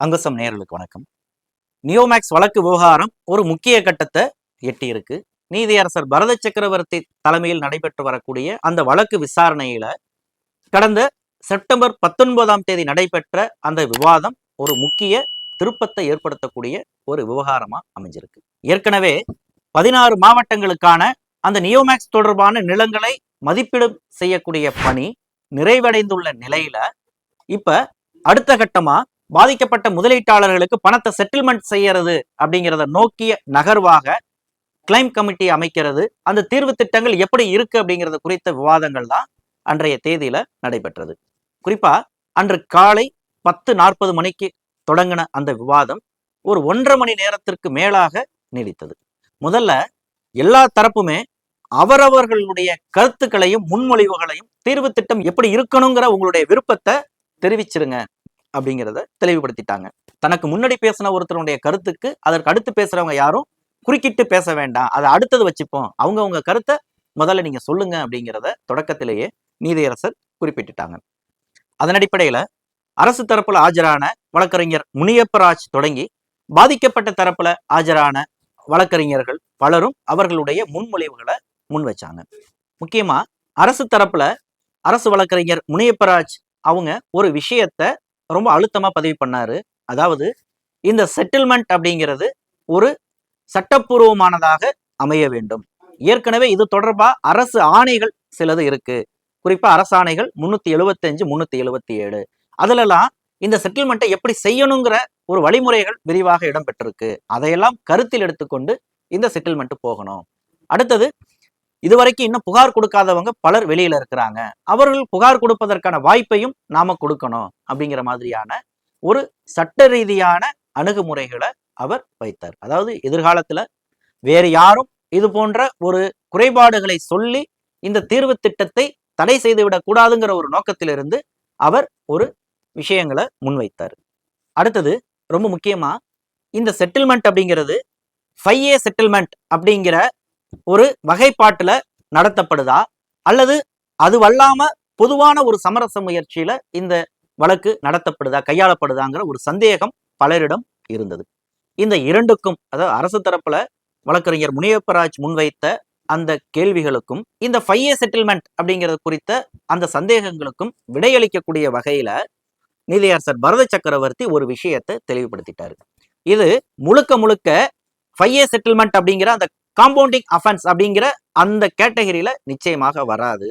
அங்குசம் நேர்களுக்கு வணக்கம். நியோமேக்ஸ் வழக்கு விவகாரம் ஒரு முக்கிய கட்டத்தை எட்டியிருக்கு. நீதியரசர் பரத சக்கரவர்த்தி தலைமையில் நடைபெற்று வரக்கூடிய அந்த வழக்கு விசாரணையில கடந்த செப்டம்பர் பத்தொன்பதாம் தேதி நடைபெற்ற அந்த விவாதம் ஒரு முக்கிய திருப்பத்தை ஏற்படுத்தக்கூடிய ஒரு விவகாரமா அமைஞ்சிருக்கு. ஏற்கனவே பதினாறு மாவட்டங்களுக்கான அந்த நியோமேக்ஸ் தொடர்பான நிலங்களை மதிப்பீடு செய்யக்கூடிய பணி நிறைவடைந்துள்ள நிலையில இப்ப அடுத்த கட்டமா பாதிக்கப்பட்ட முதலீட்டாளர்களுக்கு பணத்தை செட்டில்மெண்ட் செய்யறது அப்படிங்கிறத நோக்கிய நகர்வாக கிளைம் கமிட்டி அமைக்கிறது. அந்த தீர்வு திட்டங்கள் எப்படி இருக்கு அப்படிங்கிறது குறித்த விவாதங்கள் தான் அன்றைய தேதியில நடைபெற்றது. குறிப்பா அன்று காலை பத்து நாற்பது மணிக்கு தொடங்கின அந்த விவாதம் ஒரு ஒன்றரை மணி நேரத்திற்கு மேலாக நீடித்தது. முதல்ல எல்லா தரப்புமே அவரவர்களுடைய கருத்துக்களையும் முன்மொழிவுகளையும் தீர்வு திட்டம் எப்படி இருக்கணுங்கிற உங்களுடைய விருப்பத்தை தெரிவிச்சிருங்க. அப்படிங்கிறத தெளிவுபடுத்திட்டாங்க. தனக்கு முன்னாடி பேசின ஒருத்தருடைய கருத்துக்கு அதற்கு அடுத்து பேசுறவங்க யாரும் குறுக்கிட்டு பேச வேண்டாம். அதை அடுத்தது வச்சுப்போம். அவங்க உங்க கருத்தை முதல்ல நீங்க சொல்லுங்க அப்படிங்கிறத தொடக்கத்திலேயே நீதியரசர் குறிப்பிட்டுட்டாங்க. அதன் அடிப்படையில அரசு தரப்புல ஆஜரான வழக்கறிஞர் முனியப்பராஜ் தொடங்கி பாதிக்கப்பட்ட தரப்புல ஆஜரான வழக்கறிஞர்கள் பலரும் அவர்களுடைய முன்மொழிவுகளை முன் வச்சாங்க. முக்கியமா அரசு தரப்புல அரசு வழக்கறிஞர் முனியப்பராஜ் அவங்க ஒரு விஷயத்த ரொம்ப அழுத்தமா பதிவு பண்ணாரு. அதாவது இந்த செட்டில்மெண்ட் அப்படிங்கிறது ஒரு சட்டப்பூர்வமானதாக அமைய வேண்டும். ஏற்கனவே இது தொடர்பா அரசு ஆணைகள் சிலது இருக்கு. குறிப்பா அரசாணைகள் முன்னூத்தி எழுபத்தஞ்சு முன்னூத்தி எழுபத்தி ஏழு. அதிலெல்லாம் இந்த செட்டில்மெண்ட்டை எப்படி செய்யணுங்கிற ஒரு வழிமுறைகள் விரிவாக இடம்பெற்றிருக்கு. அதையெல்லாம் கருத்தில் எடுத்துக்கொண்டு இந்த செட்டில்மெண்ட் போகணும். அடுத்தது இதுவரைக்கும் இன்னும் புகார் கொடுக்காதவங்க பலர் வெளியில இருக்கிறாங்க. அவர்கள் புகார் கொடுப்பதற்கான வாய்ப்பையும் நாம கொடுக்கணும் அப்படிங்கிற மாதிரியான ஒரு சட்ட ரீதியான அணுகுமுறைகளை அவர் வைத்தார். அதாவது எதிர்காலத்துல வேறு யாரும் இது போன்ற ஒரு குறைபாடுகளை சொல்லி இந்த தீர்வு திட்டத்தை தடை செய்துவிடக் கூடாதுங்கிற ஒரு நோக்கத்திலிருந்து அவர் ஒரு விஷயங்களை முன்வைத்தார். அடுத்தது ரொம்ப முக்கியமா இந்த செட்டில்மெண்ட் அப்படிங்கிறது ஃபைவ் ஏ செட்டில்மெண்ட் அப்படிங்கிற ஒரு வகைப்பாட்டுல நடத்தப்படுதா? அல்லது அது அதுவல்லாம பொதுவான ஒரு சமரச முயற்சியில இந்த வழக்கு நடத்தப்படுதா கையாளப்படுதாங்கிற ஒரு சந்தேகம் பலரிடம் இருந்தது. இந்த இரண்டுக்கும் அதாவது அரசு தரப்புல வழக்கறிஞர் முனியப்பராஜ் முன்வைத்த அந்த கேள்விகளுக்கும் இந்த ஃபையே செட்டில்மெண்ட் அப்படிங்கிறது குறித்த அந்த சந்தேகங்களுக்கும் விடையளிக்கக்கூடிய வகையில நீதியரசர் பரத சக்கரவர்த்தி ஒரு விஷயத்தை தெளிவுபடுத்திட்டாரு. இது முழுக்க முழுக்க ஃபையே செட்டில்மெண்ட் அப்படிங்கிற அந்த காம்பவுண்டிங் அஃபென்ஸ் அப்படிங்கிற அந்த கேட்டகரியில நிச்சயமாக வராது.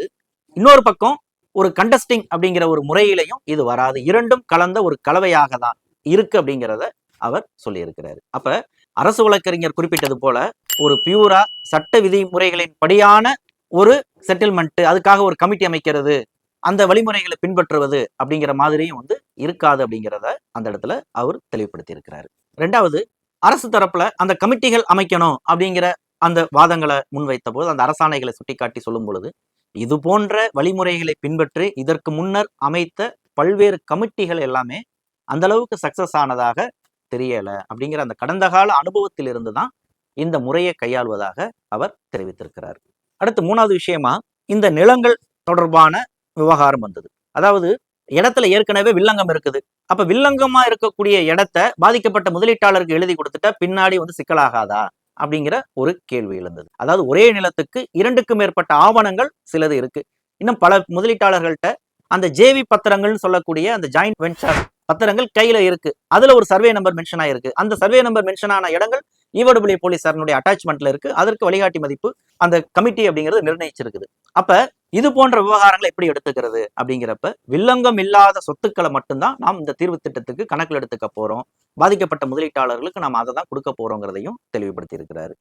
இன்னொரு பக்கம் ஒரு கண்டஸ்டிங் அப்படிங்கிற ஒரு முறையிலையும் இது வராது. இரண்டும் கலந்த ஒரு கலவையாக தான் இருக்கு அப்படிங்கிறத அவர் சொல்லியிருக்கிறாரு. அப்ப அரசு வழக்கறிஞர் குறிப்பிட்டது போல ஒரு பியூரா சட்ட விதிமுறைகளின் படியான ஒரு செட்டில்மெண்ட் அதுக்காக ஒரு கமிட்டி அமைக்கிறது அந்த வழிமுறைகளை பின்பற்றுவது அப்படிங்கிற மாதிரியும் வந்து இருக்காது அப்படிங்கிறத அந்த இடத்துல அவர் தெளிவுபடுத்தி இருக்கிறாரு ரெண்டாவது அரசு தரப்புல அந்த கமிட்டிகள் அமைக்கணும் அப்படிங்கிற அந்த வாதங்களை முன்வைத்த போது அந்த அரசாணைகளை சுட்டிக்காட்டி சொல்லும் பொழுது இது போன்ற வழிமுறைகளை பின்பற்றி இதற்கு முன்னர் அமைத்த பல்வேறு கமிட்டிகள் எல்லாமே அந்த அளவுக்கு சக்சஸ் ஆனதாக தெரியல அப்படிங்கிற அந்த கடந்த கால அனுபவத்திலிருந்து தான் இந்த முறையை கையாள்வதாக அவர் தெரிவித்திருக்கிறார். அடுத்து மூணாவது விஷயமா இந்த நிலங்கள் தொடர்பான விவகாரம் வந்தது. அதாவது இடத்துல ஏற்கனவே வில்லங்கம் இருக்குது. அப்ப வில்லங்கமா இருக்கக்கூடிய இடத்த பாதிக்கப்பட்ட முதலீட்டாளருக்கு எழுதி கொடுத்துட்டா பின்னாடி வந்து சிக்கலாகாதா? அப்படிங்கிற ஒரு கேள்வி எழுந்தது. அதாவது ஒரே நிலத்துக்கு இரண்டுக்கும் மேற்பட்ட ஆவணங்கள் சிலது இருக்கு. இன்னும் பல முதலீட்டாளர்கள்ட்ட அந்த ஜேவி பத்திரங்கள்னு சொல்லக்கூடிய அந்த ஜாயிண்ட் வெஞ்சர் பத்திரங்கள் கையில இருக்கு. அதுல ஒரு சர்வே நம்பர் மென்ஷன் ஆயிருக்கு. அந்த சர்வே நம்பர் மென்ஷன் ஆன இடங்கள் ஈவடபிள்யூ போலீசாரனுடைய அட்டாச்மெண்ட்ல இருக்கு. அதற்கு வழிகாட்டி மதிப்பு அந்த கமிட்டி அப்படிங்கிறது நிர்ணயிச்சிருக்குது. அப்ப இது போன்ற விவகாரங்களை எப்படி எடுத்துக்கிறது அப்படிங்கிறப்ப வில்லங்கம் இல்லாத சொத்துக்களை மட்டும்தான் நாம் இந்த தீர்வு திட்டத்துக்கு கணக்கில் எடுத்துக்க போறோம். பாதிக்கப்பட்ட முதலீட்டாளர்களுக்கு நாம் அதை தான் கொடுக்க போறோங்கிறதையும் தெளிவுபடுத்தி இருக்கிறாரு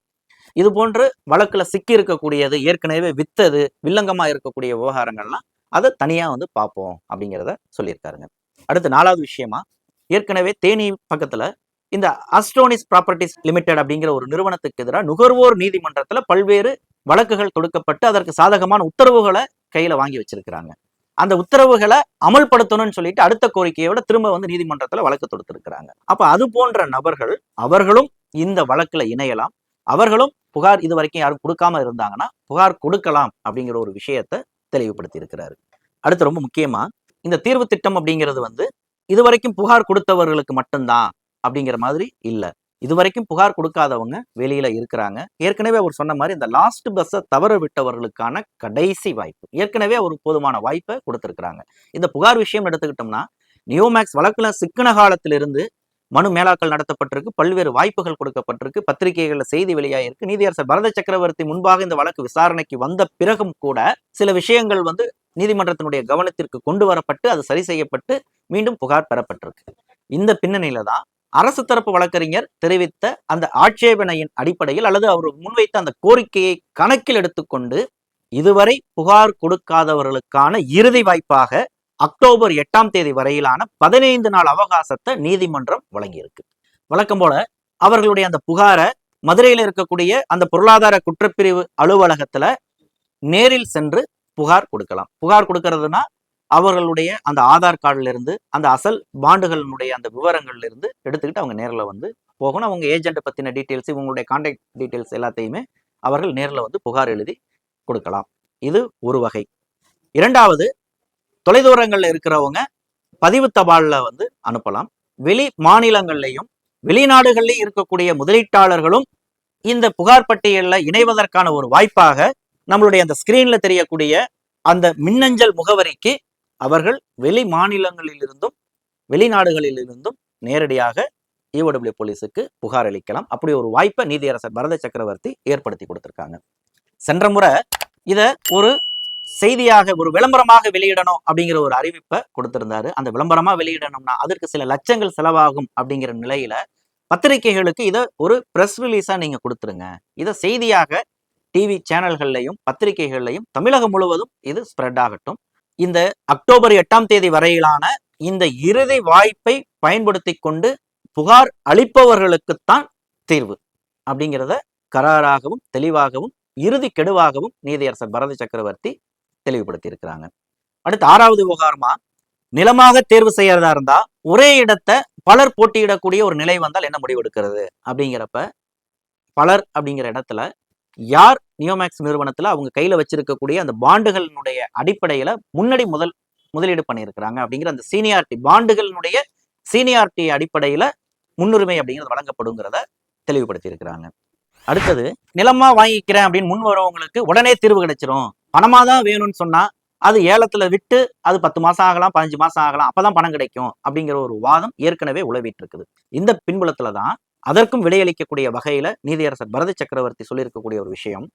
இது போன்று வழக்குல சிக்கி இருக்கக்கூடியது ஏற்கனவே வித்தது வில்லங்கமா இருக்கக்கூடிய விவகாரங்கள்லாம் அதை தனியா வந்து பார்ப்போம் அப்படிங்கிறத சொல்லியிருக்காருங்க. அடுத்து நாலாவது விஷயமா ஏற்கனவே தேனி பக்கத்துல இந்த அஸ்ட்ரோனிஸ் ப்ராப்பர்ட்டிஸ் லிமிடெட் அப்படிங்கிற ஒரு நிறுவனத்துக்கு எதிராக நுகர்வோர் நீதிமன்றத்தில் பல்வேறு வழக்குகள் தொடுக்கப்பட்டு அதற்கு சாதகமான உத்தரவுகளை கையில வாங்கி வச்சிருக்கிறாங்க. அந்த உத்தரவுகளை அமல்படுத்தணும்னு சொல்லிட்டு அடுத்த கோரிக்கையோட திரும்ப வந்து நீதிமன்றத்துல வழக்கு தொடுத்திருக்கிறாங்க. அப்ப அது போன்ற நபர்கள் அவர்களும் இந்த வழக்குல இணையலாம். அவர்களும் புகார் இது வரைக்கும் யாரும் கொடுக்காம இருந்தாங்கன்னா புகார் கொடுக்கலாம் அப்படிங்கிற ஒரு விஷயத்தை தெளிவுபடுத்தி இருக்கிறாரு. அடுத்து ரொம்ப முக்கியமா இந்த தீர்வு திட்டம் அப்படிங்கிறது வந்து இதுவரைக்கும் புகார் கொடுத்தவர்களுக்கு மட்டும்தான் அப்படிங்கிற மாதிரி இல்ல. இதுவரைக்கும் புகார் கொடுக்காதவங்க வெளியில இருக்கிறாங்க. ஏற்கனவே அவர் சொன்ன மாதிரி இந்த லாஸ்ட் பஸ்ஸை தவற விட்டவர்களுக்கான கடைசி வாய்ப்பு. ஏற்கனவே ஒரு போதுமான வாய்ப்பை கொடுத்துருக்குறாங்க. இந்த புகார் விஷயம் எடுத்துக்கிட்டோம்னா நியோமேக்ஸ் வழக்குல சிக்கன காலத்திலிருந்து மனு மேலாக்கள் நடத்தப்பட்டிருக்கு பல்வேறு வாய்ப்புகள் கொடுக்கப்பட்டிருக்கு பத்திரிகைகளில் செய்தி வெளியாகிருக்கு நீதியரசர் பரத சக்கரவர்த்தி முன்பாக இந்த வழக்கு விசாரணைக்கு வந்த பிறகும் கூட சில விஷயங்கள் வந்து நீதிமன்றத்தினுடைய கவனத்திற்கு கொண்டு வரப்பட்டு அது சரி செய்யப்பட்டு மீண்டும் புகார் பெறப்பட்டிருக்கு. இந்த பின்னணியில தான் அரசு தரப்பு வழக்கறிஞர் தெரிவித்த அந்த ஆட்சேபனையின் அடிப்படையில் அல்லது அவர் முன்வைத்த அந்த கோரிக்கையை கணக்கில் எடுத்துக்கொண்டு இதுவரை புகார் கொடுக்காதவர்களுக்கான இறுதி வாய்ப்பாக அக்டோபர் எட்டாம் தேதி வரையிலான பதினைந்து நாள் அவகாசத்தை நீதிமன்றம் வழங்கியிருக்கு. வழக்கம் போல அவர்களுடைய அந்த புகாரை மதுரையில் இருக்கக்கூடிய அந்த பொருளாதார குற்றப்பிரிவு அலுவலகத்துல நேரில் சென்று புகார் கொடுக்கலாம். புகார் கொடுக்கறதுனா அவர்களுடைய அந்த ஆதார் கார்டுல இருந்து அந்த அசல் பாண்டுகளினுடைய அந்த விவரங்கள்ல இருந்து எடுத்துக்கிட்டு அவங்க நேரில் வந்து போகணும். அவங்க ஏஜென்ட் பத்தின டீட்டெயில்ஸ் இவங்களுடைய கான்டாக்ட் டீட்டெயில்ஸ் எல்லாத்தையுமே அவர்கள் நேரில் வந்து புகார் எழுதி கொடுக்கலாம். இது ஒரு வகை. இரண்டாவது தொலைதூரங்கள்ல இருக்கிறவங்க பதிவு தபாலில் வந்து அனுப்பலாம். வெளி மாநிலங்கள்லையும் வெளிநாடுகள்லையும் இருக்கக்கூடிய முதலீட்டாளர்களும் இந்த புகார் பட்டியலில் இணைவதற்கான ஒரு வாய்ப்பாக நம்மளுடைய அந்த ஸ்கிரீன்ல தெரியக்கூடிய அந்த மின்னஞ்சல் முகவரிக்கு அவர்கள் வெளி மாநிலங்களிலிருந்தும் வெளிநாடுகளிலிருந்தும் நேரடியாக இடபிள்யூ போலீஸுக்கு புகார் அளிக்கலாம். அப்படி ஒரு வாய்ப்பை நீதியரசர் பரத சக்கரவர்த்தி ஏற்படுத்தி கொடுத்துருக்காங்க. சென்ற முறை இதை ஒரு செய்தியாக ஒரு விளம்பரமாக வெளியிடணும் அப்படிங்கிற ஒரு அறிவிப்பை கொடுத்திருந்தாரு. அந்த விளம்பரமா வெளியிடணும்னா அதற்கு சில லட்சங்கள் செலவாகும் அப்படிங்கிற நிலையில பத்திரிகைகளுக்கு இதை ஒரு ப்ரெஸ் ரிலீஸா நீங்க கொடுத்துருங்க. இதை செய்தியாக டிவி சேனல்கள்லையும் பத்திரிகைகள்லையும் தமிழகம் முழுவதும் இது ஸ்ப்ரெட் ஆகட்டும். இந்த அக்டோபர் எட்டாம் தேதி வரையிலான இந்த இறுதி வாய்ப்பை பயன்படுத்தி கொண்டு புகார் அளிப்பவர்களுக்குத்தான் தீர்வு அப்படிங்கிறத கராராகவும் தெளிவாகவும் இறுதி கெடுவாகவும் நீதியரசர் பரத சக்கரவர்த்தி தெளிவுபடுத்தி இருக்கிறாங்க. அடுத்து ஆறாவது விவகாரமா? நிலமாக தேர்வு செய்யறதா இருந்தா ஒரே இடத்தை பலர் போட்டியிடக்கூடிய ஒரு நிலை வந்தால் என்ன முடிவெடுக்கிறது அப்படிங்கிறப்ப பலர் அப்படிங்கிற இடத்துல யார் நியோமேக்ஸ் நிறுவனத்துல அவங்க கையில வச்சிருக்கக்கூடிய அந்த பாண்டுகளினுடைய அடிப்படையில முன்னாடி முதல் முதலீடு பண்ணியிருக்கிறாங்க அப்படிங்கிற அந்த சீனியாரிட்டி பாண்டுகளினுடைய சீனியாரிட்டி அடிப்படையில முன்னுரிமை அப்படிங்கிறது வழங்கப்படுங்கிறத தெளிவுபடுத்தி இருக்கிறாங்க அடுத்தது நிலமா வாங்கிக்கிறேன் அப்படின்னு முன் வரவங்களுக்கு உடனே தீர்வு கிடைச்சிரும். பணமா தான் வேணும்னு சொன்னா அது ஏலத்துல விட்டு அது பத்து மாசம் ஆகலாம் பதினஞ்சு மாசம் ஆகலாம் அப்பதான் பணம் கிடைக்கும் அப்படிங்கிற ஒரு வாதம் ஏற்கனவே உழவிட்டு இருக்குது இந்த பின்புலத்துல தான் அதற்கும் விடையளிக்கக்கூடிய வகையில நீதியரசர் பரத சக்கரவர்த்தி சொல்லியிருக்கக்கூடிய ஒரு விஷயம்.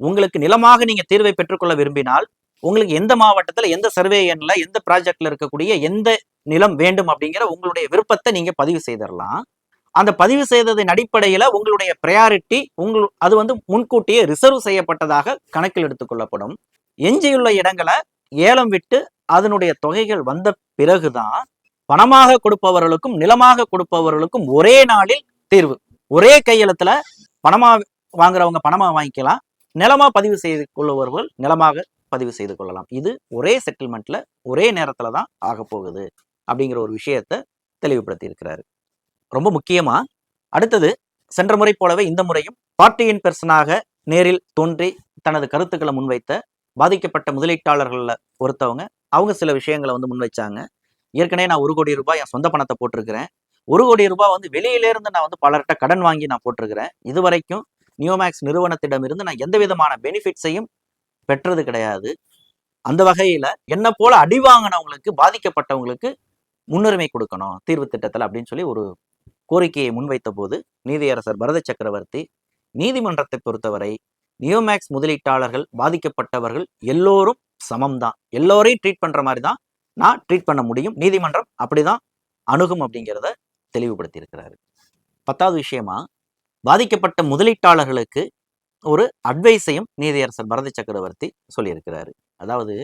உங்களுக்கு நிலமாக நீங்க தீர்வை பெற்றுக்கொள்ள விரும்பினால் உங்களுக்கு எந்த மாவட்டத்துல எந்த சர்வே எண்ல எந்த ப்ராஜெக்ட்ல இருக்கக்கூடிய எந்த நிலம் வேண்டும் அப்படிங்கிற உங்களுடைய விருப்பத்தை நீங்க பதிவு செய்திடலாம் அந்த பதிவு செய்ததின் அடிப்படையில உங்களுடைய ப்ரையாரிட்டி உங்கள் அது வந்து முன்கூட்டியே ரிசர்வ் செய்யப்பட்டதாக கணக்கில் எடுத்துக்கொள்ளப்படும் எஞ்சியுள்ள இடங்களை ஏலம் விட்டு அதனுடைய தொகைகள் வந்த பிறகுதான் பணமாக கொடுப்பவர்களுக்கும் நிலமாக கொடுப்பவர்களுக்கும் ஒரே நாளில் தீர்வு. ஒரே கையெழுத்துல பணமா வாங்குறவங்க பணமா வாங்கிக்கலாம். நிலமா பதிவு செய்து கொள்ளுபவர்கள் நிலமாக பதிவு செய்து கொள்ளலாம். இது ஒரே செட்டில்மெண்ட்ல ஒரே நேரத்துல தான் ஆக போகுது அப்படிங்கிற ஒரு விஷயத்த தெளிவுபடுத்தி இருக்கிறாரு. ரொம்ப முக்கியமா அடுத்தது சென்ற முறை போலவே இந்த முறையும் பார்ட்டியின் பெர்சனாக நேரில் தோன்றி தனது கருத்துக்களை முன்வைத்த பாதிக்கப்பட்ட முதலீட்டாளர்களில் ஒருத்தவங்க. அவங்க சில விஷயங்களை வந்து முன்வைச்சாங்க. ஏற்கனவே நான் ஒரு கோடி ரூபாய் என் சொந்த பணத்தை போட்டிருக்கிறேன். ஒரு கோடி ரூபாய் வந்து வெளியிலேருந்து நான் வந்து பலர்கிட்ட கடன் வாங்கி நான் போட்டிருக்கிறேன். இது வரைக்கும் நியோமேக்ஸ் நிறுவனத்திடமிருந்து நான் எந்த விதமான பெனிஃபிட்ஸையும் பெற்றது கிடையாது. அந்த வகையில் என்ன போல அடி வாங்கினவங்களுக்கு பாதிக்கப்பட்டவங்களுக்கு முன்னுரிமை கொடுக்கணும் தீர்வு திட்டத்தில் அப்படின்னு சொல்லி ஒரு கோரிக்கையை முன்வைத்த போது நீதியரசர் பரத சக்கரவர்த்தி நீதிமன்றத்தை பொறுத்தவரை நியோமேக்ஸ் முதலீட்டாளர்கள் பாதிக்கப்பட்டவர்கள் எல்லோரும் சமம் தான் எல்லோரையும் ட்ரீட் பண்ணுற மாதிரி தான் நான் ட்ரீட் பண்ண முடியும். நீதிமன்றம் அப்படிதான் அணுகும் அப்படிங்கிறத தெளிவுபடுத்தியிருக்கிறாரு. பத்தாவது விஷயமா பாதிக்கப்பட்ட முதலீட்டாளர்களுக்கு ஒரு அட்வைஸையும் நீதியரசர் பரத சக்கரவர்த்தி சொல்லியிருக்கிறாரு. அதாவது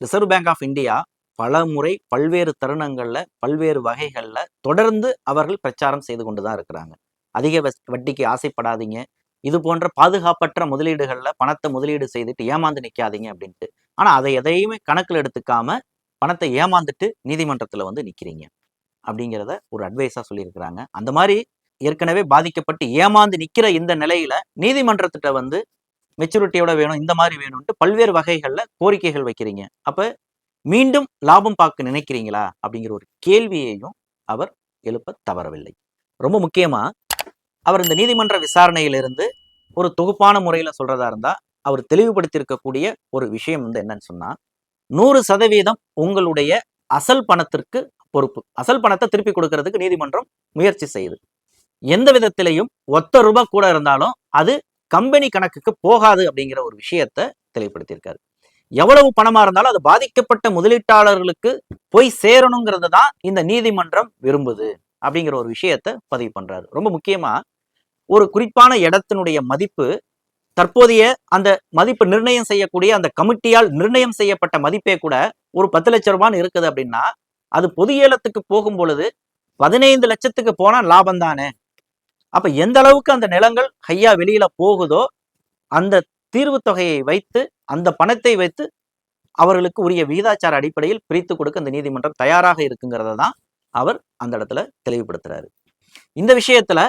ரிசர்வ் பேங்க் ஆஃப் இந்தியா பல முறை பல்வேறு தருணங்களில் பல்வேறு வகைகளில் தொடர்ந்து அவர்கள் பிரச்சாரம் செய்து கொண்டு தான் இருக்கிறாங்க. அதிக வட்டிக்கு ஆசைப்படாதீங்க. இது போன்ற பாதுகாப்பற்ற முதலீடுகளில் பணத்தை முதலீடு செய்துட்டு ஏமாந்து நிற்காதீங்க அப்படின்ட்டு. ஆனால் அதை எதையுமே கணக்கில் எடுத்துக்காம பணத்தை ஏமாந்துட்டு நீதிமன்றத்தில் வந்து நிற்கிறீங்க அப்படிங்கிறத ஒரு அட்வைஸா சொல்லியிருக்கிறாங்க. அந்த மாதிரி ஏற்கனவே பாதிக்கப்பட்டு ஏமாந்து நிக்கிற இந்த நிலையில நீதிமன்றத்திட்ட வந்து மெச்சூரிட்டியோட வேணும் இந்த மாதிரி வேணும்ட்டு பல்வேறு வகைகள்ல கோரிக்கைகள் வைக்கிறீங்க. அப்ப மீண்டும் லாபம் பார்க்க நினைக்கிறீங்களா? அப்படிங்கிற ஒரு கேள்வியையும் அவர் எழுப்ப தவறவில்லை. ரொம்ப முக்கியமா அவர் இந்த நீதிமன்ற விசாரணையிலிருந்து ஒரு தொகுப்பான முறையில சொல்றதா இருந்தா அவர் தெளிவுபடுத்தியிருக்கக்கூடிய ஒரு விஷயம் வந்து என்னன்னு சொன்னா நூறு சதவீதம் உங்களுடைய அசல் பணத்திற்கு பொறுப்பு. அசல் பணத்தை திருப்பி கொடுக்கறதுக்கு நீதிமன்றம் முயற்சி செய்யுது. எந்த விதத்திலையும் ஒத்த ரூபாய் கூட இருந்தாலும் அது கம்பெனி கணக்குக்கு போகாது அப்படிங்கிற ஒரு விஷயத்தை தெளிவுபடுத்தியிருக்காரு. எவ்வளவு பணமா இருந்தாலும் அது பாதிக்கப்பட்ட முதலீட்டாளர்களுக்கு போய் சேரணுங்கிறது தான் இந்த நீதிமன்றம் விரும்புது அப்படிங்கிற ஒரு விஷயத்த பதிவு பண்றாரு. ரொம்ப முக்கியமா ஒரு குறிப்பான இடத்தினுடைய மதிப்பு தற்போதைய அந்த மதிப்பு நிர்ணயம் செய்யக்கூடிய அந்த கமிட்டியால் நிர்ணயம் செய்யப்பட்ட மதிப்பே கூட ஒரு பத்து லட்சம் ரூபான்னு இருக்குது அப்படின்னா அது பொது ஏலத்துக்கு போகும் பொழுது பதினைந்து லட்சத்துக்கு போனா லாபம் தானே? அப்ப எந்த அளவுக்கு அந்த நிலங்கள் ஹையா வெளியில போகுதோ அந்த தீர்வு தொகையை வைத்து அந்த பணத்தை வைத்து அவர்களுக்கு உரிய விகிதாச்சார அடிப்படையில் பிரித்து கொடுக்க இந்த நீதிமன்றம் தயாராக இருக்குங்கிறத தான் அவர் அந்த இடத்துல தெளிவுபடுத்துறாரு. இந்த விஷயத்துல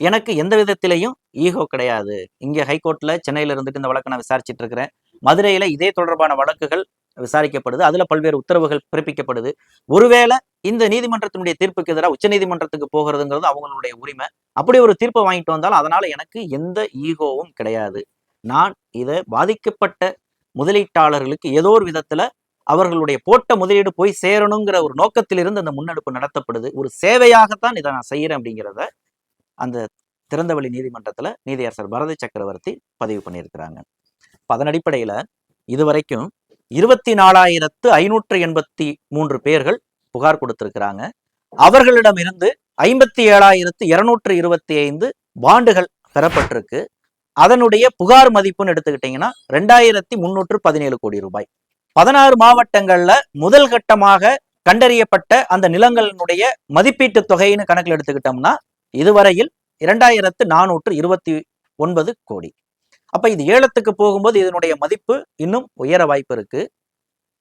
எனக்கு எந்த விதத்திலையும் ஈகோ கிடையாது. இங்க ஹைகோர்ட்ல சென்னையில இருந்துட்டு இந்த வழக்கை நான் விசாரிச்சுட்டு இருக்கிறேன். மதுரையில இதே தொடர்பான வழக்குகள் விசாரிக்கப்படுது. அதுல பல்வேறு உத்தரவுகள் பிறப்பிக்கப்படுது. ஒருவேளை இந்த நீதிமன்றத்தினுடைய தீர்ப்புக்கு எதிராக உச்ச நீதிமன்றத்துக்கு போகிறதுங்கிறது அவங்களுடைய உரிமை. அப்படி ஒரு தீர்ப்பை வாங்கிட்டு வந்தாலும் அதனால எனக்கு எந்த ஈகோவும் கிடையாது. நான் இதை பாதிக்கப்பட்ட முதலீட்டாளர்களுக்கு ஏதோ ஒரு விதத்துல அவர்களுடைய போட்ட முதலீடு போய் சேரணுங்கிற ஒரு நோக்கத்திலிருந்து அந்த முன்னெடுப்பு நடத்தப்படுது. ஒரு சேவையாகத்தான் இதை நான் செய்யறேன் அப்படிங்கிறத அந்த திறந்தவெளி நீதிமன்றத்துல நீதியரசர் பரத சக்கரவர்த்தி பதிவு பண்ணியிருக்கிறாங்க. அதன் அடிப்படையில இதுவரைக்கும் இருபத்தி நாலாயிரத்து ஐநூற்று எண்பத்தி மூன்று பேர்கள் புகார் கொடுத்திருக்கிறாங்க. அவர்களிடமிருந்து ஐம்பத்தி ஏழாயிரத்து இருநூற்று இருபத்தி ஐந்து பாண்டுகள் பெறப்பட்டிருக்கு. அதனுடைய புகார் மதிப்புன்னு எடுத்துக்கிட்டீங்கன்னா ரெண்டாயிரத்தி முன்னூற்று பதினேழு கோடி ரூபாய். பதினாறு மாவட்டங்கள்ல முதல் கட்டமாக கண்டறியப்பட்ட அந்த நிலங்களினுடைய மதிப்பீட்டு தொகைன்னு கணக்கில் எடுத்துக்கிட்டோம்னா இதுவரையில் இரண்டாயிரத்து நானூற்று இருபத்தி ஒன்பது கோடி. அப்ப இது ஏலத்துக்கு போகும்போது இதனுடைய மதிப்பு இன்னும் உயர வாய்ப்பு இருக்கு.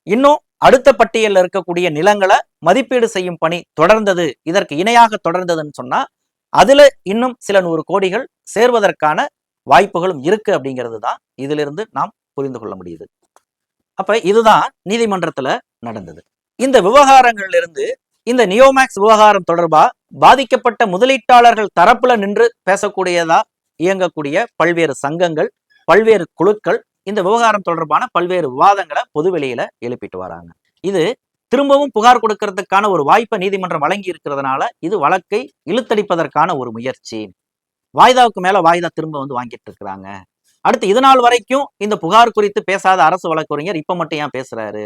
இன்னும் அடுத்த பட்டியலில் இருக்கக்கூடிய நிலங்களை மதிப்பீடு செய்யும் பணி தொடர்ந்தது இதற்கு இணையாக தொடர்ந்ததுன்னு சொன்னா அதுல இன்னும் சில நூறு கோடிகள் சேர்வதற்கான வாய்ப்புகளும் இருக்கு அப்படிங்கிறது தான் இதிலிருந்து நாம் புரிந்து கொள்ள முடியுது. அப்ப இதுதான் நீதிமன்றத்துல நடந்தது. இந்த விவகாரங்கள்ல இருந்து இந்த நியோமேக்ஸ் விவகாரம் தொடர்பா பாதிக்கப்பட்ட முதலீட்டாளர்கள் தரப்புல நின்று பேசக்கூடியதா இயங்கக்கூடிய பல்வேறு சங்கங்கள் பல்வேறு குழுக்கள் இந்த விவகாரம் தொடர்பான பல்வேறு விவாதங்களை பொதுவெளியில எழுப்பிட்டு வராங்க. இது திரும்பவும் புகார் கொடுக்கறதுக்கான ஒரு வாய்ப்பை நீதிமன்றம் வழங்கி இருக்கிறதுனால இது வழக்கை இழுத்தடிப்பதற்கான ஒரு முயற்சி. வாய்தாவுக்கு மேல வாய்தா திரும்ப வந்து வாங்கிட்டு இருக்கிறாங்க. அடுத்து இது நாள் வரைக்கும் இந்த புகார் குறித்து பேசாத அரசு வழக்குரைஞர் இப்ப மட்டும் ஏன் பேசுறாரு?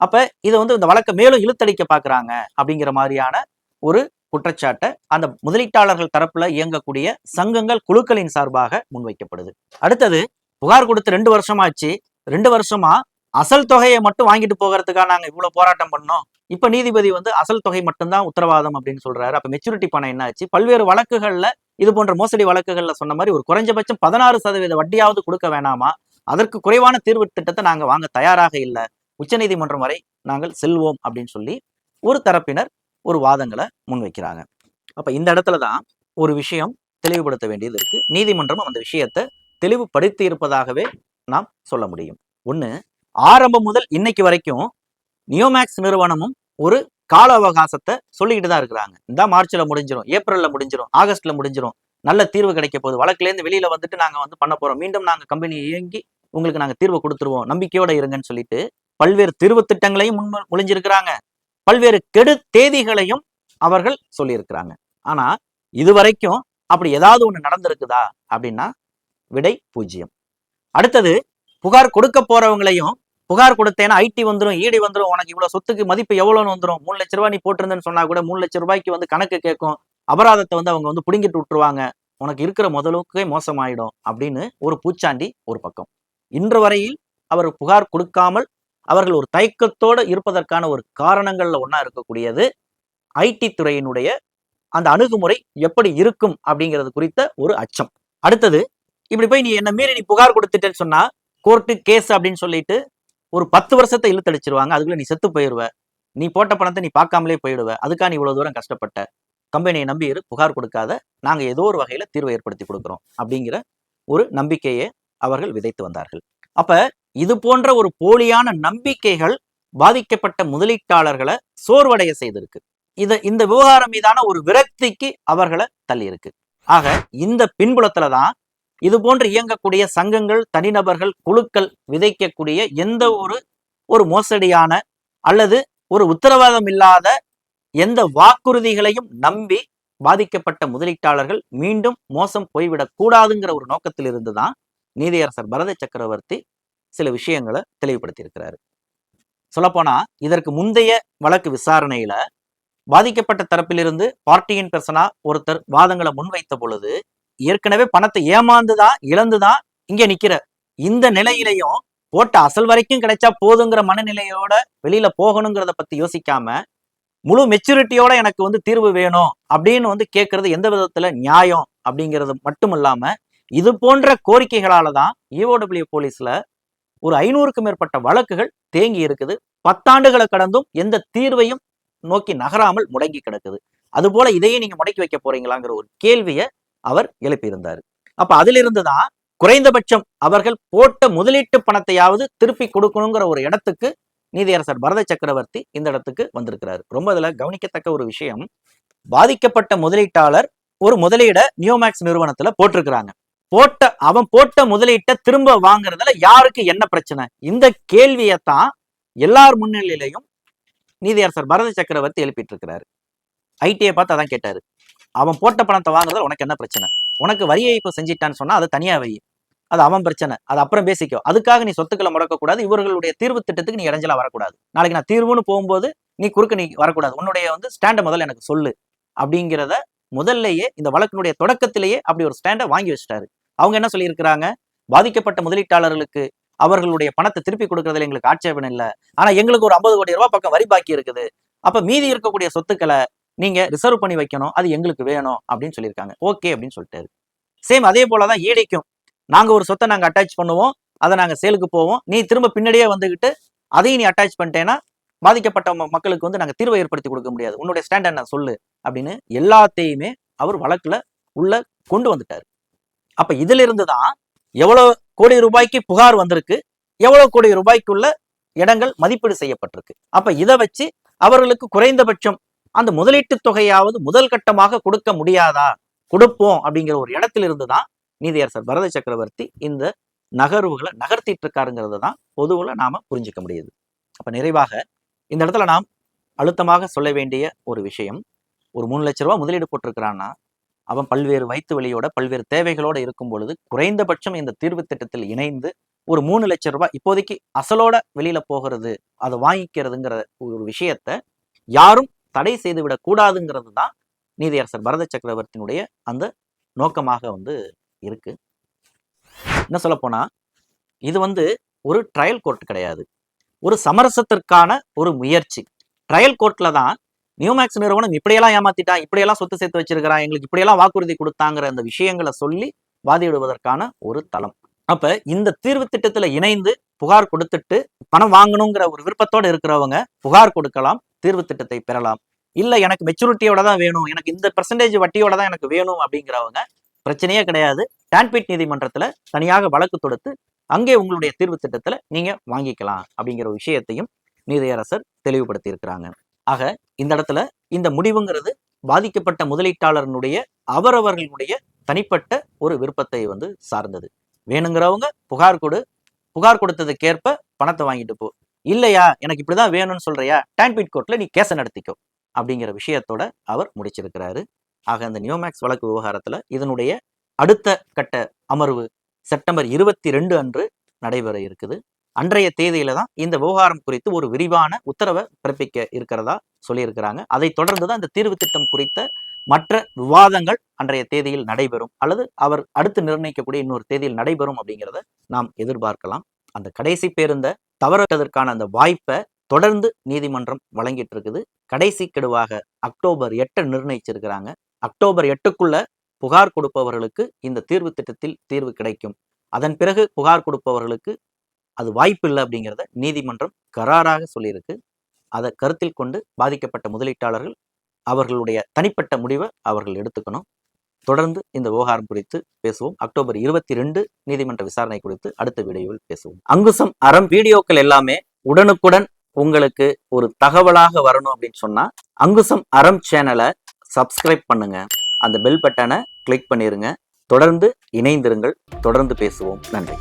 அப்ப இதை வந்து இந்த வழக்கை மேலும் இழுத்தடிக்க பாக்குறாங்க அப்படிங்கிற மாதிரியான ஒரு குற்றச்சாட்டை அந்த முதலீட்டாளர்கள் தரப்புல இயங்கக்கூடிய சங்கங்கள் குழுக்களின் சார்பாக முன்வைக்கப்படுது. அடுத்தது புகார் கொடுத்து ரெண்டு வருஷமாச்சு. ரெண்டு வருஷமா அசல் தொகையை மட்டும் வாங்கிட்டு போகிறதுக்காக நாங்க இவ்வளவு போராட்டம் பண்ணோம்? இப்ப நீதிபதி வந்து அசல் தொகை மட்டும்தான் உத்தரவாதம் அப்படின்னு சொல்றாரு. அப்ப மெச்சூரிட்டி பணம் என்னாச்சு? பல்வேறு வழக்குகள்ல இது போன்ற மோசடி வழக்குகள்ல சொன்ன மாதிரி ஒரு குறைஞ்சபட்சம் பதினாறு சதவீத வட்டியாவது கொடுக்க வேணாமா? அதற்கு குறைவான தீர்வு திட்டத்தை நாங்க வாங்க தயாராக இல்லை. உச்சநீதிமன்றம் வரை நாங்கள் செல்வோம் அப்படின்னு சொல்லி ஒரு தரப்பினர் ஒரு வாதங்களை முன்வைக்கிறாங்க. அப்ப இந்த இடத்துல தான் ஒரு விஷயம் தெளிவுபடுத்த வேண்டியது இருக்கு. நீதிமன்றம் அந்த விஷயத்தை தெளிவுபடுத்தி இருப்பதாகவே நாம் சொல்ல முடியும். ஒண்ணு ஆரம்பம் முதல் இன்னைக்கு வரைக்கும் நியோமேக்ஸ் நிறுவனமும் ஒரு கால அவகாசத்தை சொல்லிக்கிட்டு தான் இருக்கிறாங்க. இந்த மார்ச்ல முடிஞ்சிரும் ஏப்ரல்ல முடிஞ்சிரும் ஆகஸ்ட்ல முடிஞ்சிரும் நல்ல தீர்வு கிடைக்க போகுது. வழக்குல இருந்து வெளியில வந்துட்டு நாங்க வந்து பண்ண போறோம். மீண்டும் நாங்க கம்பெனி இயங்கி உங்களுக்கு நாங்க தீர்வு கொடுத்துருவோம். நம்பிக்கையோட இருங்கன்னு சொல்லிட்டு பல்வேறு தீர்வு திட்டங்களையும் முன் முழிஞ்சிருக்கிறாங்க. பல்வேறு கெடு தேதிகளையும் அவர்கள் சொல்லியிருக்கிறாங்க. ஆனா இதுவரைக்கும் அப்படி ஏதாவது ஒண்ணு நடந்திருக்குதா? அப்படின்னா விடை பூஜ்ஜியம் அடுத்தது புகார் கொடுக்க போறவங்களையும் புகார் கொடுத்தேன்னா ஐடி வந்துரும் ஈடி வந்துரும் உனக்கு இவ்வளவு சொத்துக்கு மதிப்பு எவ்வளோன்னு வந்துரும் மூணு லட்ச ரூபாய் நீ போட்டிருந்தேன்னு சொன்னா கூட மூணு லட்ச ரூபாய்க்கு வந்து கணக்கு கேட்கும் அபராதத்தை வந்து அவங்க வந்து புடுங்கிட்டு விட்டுருவாங்க உனக்கு இருக்கிற முதலுக்கே மோசமாயிடும் அப்படின்னு ஒரு பூச்சாண்டி ஒரு பக்கம். இன்று வரையில் அவர் புகார் கொடுக்காமல் அவர்கள் ஒரு தயக்கத்தோடு இருப்பதற்கான ஒரு காரணங்கள்ல ஒன்றா இருக்கக்கூடியது ஐடி துறையினுடைய அந்த அணுகுமுறை எப்படி இருக்கும் அப்படிங்கிறது குறித்த ஒரு அச்சம். அடுத்தது இப்படி போய் நீ என்ன மீறி நீ புகார் கொடுத்துட்டேன்னு சொன்னா கோர்ட்டு கேஸ் அப்படின்னு சொல்லிட்டு ஒரு பத்து வருஷத்தை இழுத்தடிச்சிருவாங்க. அதுக்குள்ள நீ செத்து போயிடுவ நீ போட்ட பணத்தை நீ பார்க்காமலே போயிடுவ. அதுக்காக நீ இவ்வளவு தூரம் கஷ்டப்பட்ட? கம்பெனியை நம்பி இரு புகார் கொடுக்காத. நாங்க ஏதோ ஒரு வகையில் தீர்வை ஏற்படுத்தி கொடுக்குறோம் அப்படிங்கிற ஒரு நம்பிக்கையை அவர்கள் விதைத்து வந்தார்கள். அப்ப இது போன்ற ஒரு போலியான நம்பிக்கைகள் பாதிக்கப்பட்ட முதலீட்டாளர்களை சோர்வடைய செய்திருக்கு. இத இந்த விவகாரம் மீதான ஒரு விரக்திக்கு அவர்களை தள்ளியிருக்கு. ஆக இந்த பின்புலத்துல தான் இது போன்று இயங்கக்கூடிய சங்கங்கள் தனிநபர்கள் குழுக்கள் விதைக்கக்கூடிய எந்த ஒரு ஒரு மோசடியான அல்லது ஒரு உத்தரவாதம் இல்லாத எந்த வாக்குறுதிகளையும் நம்பி பாதிக்கப்பட்ட முதலீட்டாளர்கள் மீண்டும் மோசம் போய்விடக் கூடாதுங்கிற ஒரு நோக்கத்தில் இருந்துதான் நீதியரசர் பரத சக்கரவர்த்தி சில விஷயங்களை தெளிவுபடுத்தியிருக்கிறாரு. சொல்லப்போனா இதற்கு முந்தைய வழக்கு விசாரணையில பாதிக்கப்பட்ட தரப்பிலிருந்து பார்ட்டியின் பெர்சனா ஒருத்தர் வாதங்களை முன்வைத்த பொழுது ஏற்கனவே பணத்தை ஏமாந்துதான் இழந்துதான் இங்க நிக்கிற. இந்த நிலையிலையும் போட்ட அசல் வரைக்கும் கிடைச்சா போதுங்கிற மனநிலையோட வெளியில போகணுங்கிறத பத்தி யோசிக்காம முழு மெச்சூரிட்டியோட எனக்கு வந்து தீர்வு வேணும் அப்படின்னு வந்து கேட்கறது எந்த விதத்துல நியாயம் அப்படிங்கிறது மட்டும் இல்லாம இது போன்ற கோரிக்கைகளால தான் இஓடபிள்யூ போலீஸ்ல ஒரு ஐநூறுக்கும் மேற்பட்ட வழக்குகள் தேங்கி இருக்குது. பத்தாண்டுகளை கடந்தும் எந்த தீர்வையும் நோக்கி நகராமல் முடங்கி கிடக்குது. அதுபோல இதையே நீங்க முடக்கி வைக்க போறீங்களாங்கிற ஒரு கேள்வியை அவர் எழுப்பியிருந்தார். அப்ப அதிலிருந்து தான் குறைந்தபட்சம் அவர்கள் போட்ட முதலீட்டு பணத்தையாவது திருப்பி கொடுக்கணுங்கிற ஒரு இடத்துக்கு நீதியரசர் பரத சக்கரவர்த்தி இந்த இடத்துக்கு வந்திருக்கிறார். ரொம்ப இதுல கவனிக்கத்தக்க ஒரு விஷயம் பாதிக்கப்பட்ட முதலீட்டாளர் ஒரு முதலீட நியோமேக்ஸ் நிறுவனத்துல போட்டிருக்கிறாங்க. போட்ட அவன் போட்ட முதலீட்டை திரும்ப வாங்குறதுல யாருக்கு என்ன பிரச்சனை? இந்த கேள்வியைத்தான் எல்லார் முன்னிலையிலையும் நீதியரசர் பரத சக்கரவர்த்தி எழுப்பிட்டு இருக்கிறாரு ஐடியை பார்த்து அதான் கேட்டாரு. அவன் போட்ட பணத்தை வாங்குறதுல உனக்கு என்ன பிரச்சனை? உனக்கு வரி ஏய்ப்பு செஞ்சிட்டான்னு சொன்னா அது தனியா வை. அது அவன் பிரச்சனை. அது அப்புறம் பேசிக்கோ. அதுக்காக நீ சொத்துக்களை முடக்கக்கூடாது. இவர்களுடைய தீர்வு திட்டத்துக்கு நீ இடைஞ்சலா வரக்கூடாது. நாளைக்கு நான் தீர்வுன்னு போகும்போது நீ குறுக்க நீ வரக்கூடாது. உன்னுடைய வந்து ஸ்டாண்டை முதல்ல எனக்கு சொல்லு. அப்படிங்கிறத முதல்லயே இந்த வழக்கினுடைய தொடக்கத்திலேயே அப்படி ஒரு ஸ்டாண்டை வாங்கி வச்சிட்டாரு. அவங்க என்ன சொல்லியிருக்கிறாங்க? பாதிக்கப்பட்ட முதலீட்டாளர்களுக்கு அவர்களுடைய பணத்தை திருப்பி கொடுக்கறதுல எங்களுக்கு ஆட்சேபம் இல்லை. ஆனா எங்களுக்கு ஒரு ஐம்பது கோடி ரூபாய் பக்கம் வரி பாக்கி இருக்குது. அப்ப மீதி இருக்கக்கூடிய சொத்துக்களை நீங்க ரிசர்வ் பண்ணி வைக்கணும். அது எங்களுக்கு வேணும் அப்படின்னு சொல்லியிருக்காங்க. ஓகே அப்படின்னு சொல்லிட்டாரு. சேம் அதே போலதான் ஈடைக்கும். நாங்க ஒரு சொத்தை நாங்க அட்டாச் பண்ணுவோம். அதை நாங்க சேலுக்கு போவோம். நீ திரும்ப பின்னாடியே வந்துகிட்டு அதையும் நீ அட்டாச் பண்ணிட்டேன்னா பாதிக்கப்பட்ட ம- மக்களுக்கு வந்து நாங்க தீர்வை ஏற்படுத்தி கொடுக்க முடியாது. உன்னுடைய ஸ்டாண்ட் என்ன சொல்லு அப்படின்னு எல்லாத்தையுமே அவர் வழக்குல உள்ள கொண்டு வந்துட்டாரு. அப்ப இதுல இருந்து தான் எவ்வளவு கோடி ரூபாய்க்கு புகார் வந்திருக்கு எவ்வளவு கோடி ரூபாய்க்குள்ள இடங்கள் மதிப்பீடு செய்யப்பட்டிருக்கு. அப்ப இதை வச்சு அவர்களுக்கு குறைந்தபட்சம் அந்த முதலீட்டு தொகையாவது முதல் கட்டமாக கொடுக்க முடியாதா? கொடுப்போம் அப்படிங்கிற ஒரு இடத்துல இருந்து தான் நீதியரசர் பரத சக்கரவர்த்தி இந்த நகர்வுகளை நகர்த்திட்டு இருக்காருங்கிறத தான் பொதுவில் நாம புரிஞ்சுக்க முடியுது. அப்ப நிறைவாக இந்த இடத்துல நாம் அழுத்தமாக சொல்ல வேண்டிய ஒரு விஷயம் ஒரு மூணு லட்ச ரூபாய் முதலீடு போட்டிருக்கிறான்னா அவன் பல்வேறு வயிற்று வலியோட பல்வேறு தேவைகளோட இருக்கும் பொழுது குறைந்தபட்சம் இந்த தீர்வு திட்டத்தில் இணைந்து ஒரு மூணு லட்சம் ரூபாய் இப்போதைக்கு அசலோட வெளியில போகிறது அதை வாங்கிக்கிறதுங்கிற ஒரு விஷயத்த யாரும் தடை செய்து விடக்கூடாதுங்கிறது தான் நீதியரசர் பரத சக்கரவர்த்தியினுடைய அந்த நோக்கமாக வந்து இருக்கு. என்ன சொல்ல போனா இது வந்து ஒரு ட்ரையல் கோர்ட் கிடையாது. ஒரு சமரசத்திற்கான ஒரு முயற்சி. ட்ரையல் கோர்ட்ல தான் நியூமேக்ஸ் நிறுவனம் இப்படியெல்லாம் ஏமாத்திட்டான் இப்படியெல்லாம் சொத்து சேர்த்து வச்சிருக்கிறான் எங்களுக்கு இப்படியெல்லாம் வாக்குறுதி கொடுத்தாங்கிற அந்த விஷயங்களை சொல்லி வாதிடுவதற்கான ஒரு தளம். அப்ப இந்த தீர்வு திட்டத்துல இணைந்து புகார் கொடுத்துட்டு பணம் வாங்கணுங்கிற ஒரு விருப்பத்தோடு இருக்கிறவங்க புகார் கொடுக்கலாம் தீர்வு திட்டத்தை பெறலாம். இல்ல எனக்கு மெச்சூரிட்டியோட தான் வேணும் எனக்கு இந்த பெர்சன்டேஜ் வட்டியோட தான் எனக்கு வேணும் அப்படிங்கிறவங்க பிரச்சனையே கிடையாது. டான்பீட் நீதிமன்றத்துல தனியாக வழக்கு தொடுத்து அங்கே உங்களுடைய தீர்வு திட்டத்துல நீங்க வாங்கிக்கலாம் அப்படிங்கிற விஷயத்தையும் நீதியரசர் தெளிவுபடுத்தி இருக்கிறாங்க ஆக இந்த இடத்துல இந்த முடிவுங்கிறது பாதிக்கப்பட்ட முதலீட்டாளர்களுடைய அவரவர்களுடைய தனிப்பட்ட ஒரு விருப்பத்தை வந்து சார்ந்தது. வேணுங்கிறவங்க புகார் கொடு. புகார் கொடுத்ததுக்கேற்ப பணத்தை வாங்கிட்டு போ. இல்லையா? எனக்கு இப்படிதான் வேணும்னு சொல்றியா? டான்பீட் கோர்ட்ல நீ கேஸை நடத்திக்கோ. அப்படிங்கிற விஷயத்தோட அவர் முடிச்சிருக்கிறாரு. ஆக அந்த நியோமேக்ஸ் வழக்கு விவகாரத்துல இதனுடைய அடுத்த கட்ட அமர்வு செப்டம்பர் இருபத்தி ரெண்டு அன்று நடைபெற இருக்குது. அன்றைய தேதியில தான் இந்த விவகாரம் குறித்து ஒரு விரிவான உத்தரவை பிறப்பிக்க இருக்கிறதா சொல்லியிருக்கிறாங்க. அதை தொடர்ந்து தான் இந்த தீர்வு திட்டம் குறித்த மற்ற விவாதங்கள் அன்றைய தேதியில் நடைபெறும் அல்லது அவர் அடுத்து நிர்ணயிக்கக்கூடிய இன்னொரு தேதியில் நடைபெறும் அப்படிங்கிறத நாம் எதிர்பார்க்கலாம். அந்த கடைசி பேருந்த தவறுவதற்கான அந்த வாய்ப்பை தொடர்ந்து நீதிமன்றம் வழங்கிட்டு இருக்குது கடைசி கெடுவாக அக்டோபர் எட்டை நிர்ணயிச்சிருக்கிறாங்க. அக்டோபர் எட்டுக்குள்ள புகார் கொடுப்பவர்களுக்கு இந்த தீர்வு திட்டத்தில் தீர்வு கிடைக்கும். அதன் பிறகு புகார் கொடுப்பவர்களுக்கு அது வாய்ப்பு இல்லை அப்படிங்கிறத நீதிமன்றம் கராராக சொல்லியிருக்கு. அதை கருத்தில் கொண்டு பாதிக்கப்பட்ட முதலீட்டாளர்கள் அவர்களுடைய தனிப்பட்ட முடிவை அவர்கள் எடுத்துக்கணும். தொடர்ந்து இந்த விவகாரம் குறித்து பேசுவோம். அக்டோபர் இருபத்தி ரெண்டு நீதிமன்ற விசாரணை குறித்து அடுத்த வீடியோவில் பேசுவோம். அங்குசம் அறம் வீடியோக்கள் எல்லாமே உடனுக்குடன் உங்களுக்கு ஒரு தகவலாக வரணும் அப்படின்னு சொன்னா அங்குசம் அறம் சேனலை சப்ஸ்கிரைப் பண்ணுங்க. அந்த பெல் பட்டனை கிளிக் பண்ணிருங்க. தொடர்ந்து இணைந்திருங்கள். தொடர்ந்து பேசுவோம். நன்றி.